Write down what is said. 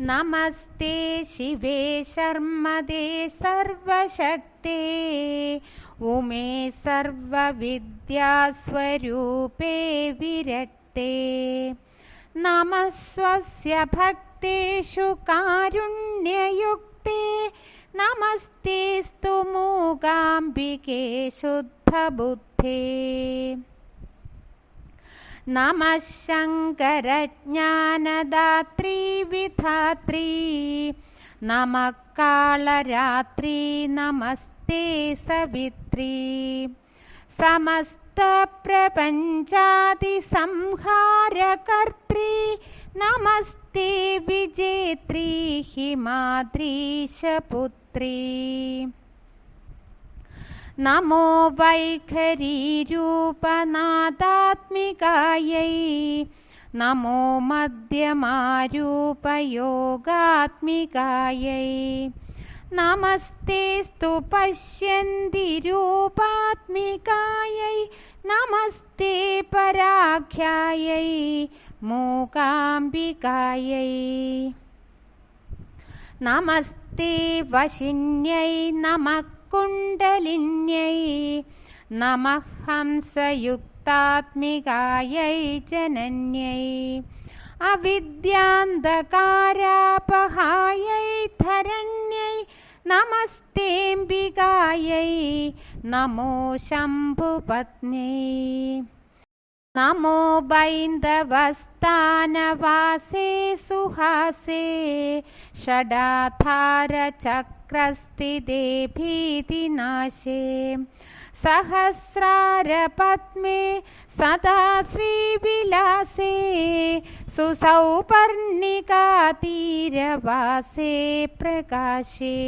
नमस्ते शिवे शर्मदे सर्वशक्ते। उमे सर्वविद्यास्वरूपे विरक्ते। नमः स्वस्य भक्तेषु कारुण्ययुक्ते। नमस्तेस्तु मूगाम्बिके शुद्धबुद्धे नमः शङ्करज्ञानदात्री विधात्री नमः कालरात्री नमस्ते सवित्री समस्तप्रपञ्चादिसंहारकर्त्री नमस्ते विजेत्री हिमाद्रीशपुत्री नमो वैखरीरूपनादात्मिकायै नमो मध्यमारूपयोगात्मिकायै। नमस्तेस्तु पश्यन्ति रूपात्मिकायै नमस्ते पराख्यायै मूकाम्बिकायै। नमस्ते वशिन्यै नमः कुण्डलिन्यै नमः हंसयुक्तात्मिकायै जनन्यै अविद्यान्धकारापहायै धरण्यै नमस्तेऽम्बिकायै नमो शम्भुपत्न्यै नमो बैन्दवस्तानवासे सुहासे षडाधारचक्रस्थिते भीतिनाशे सहस्रारपद्मे सदा श्रीविलासे सुसौपर्णिकातीरवासे प्रकाशे।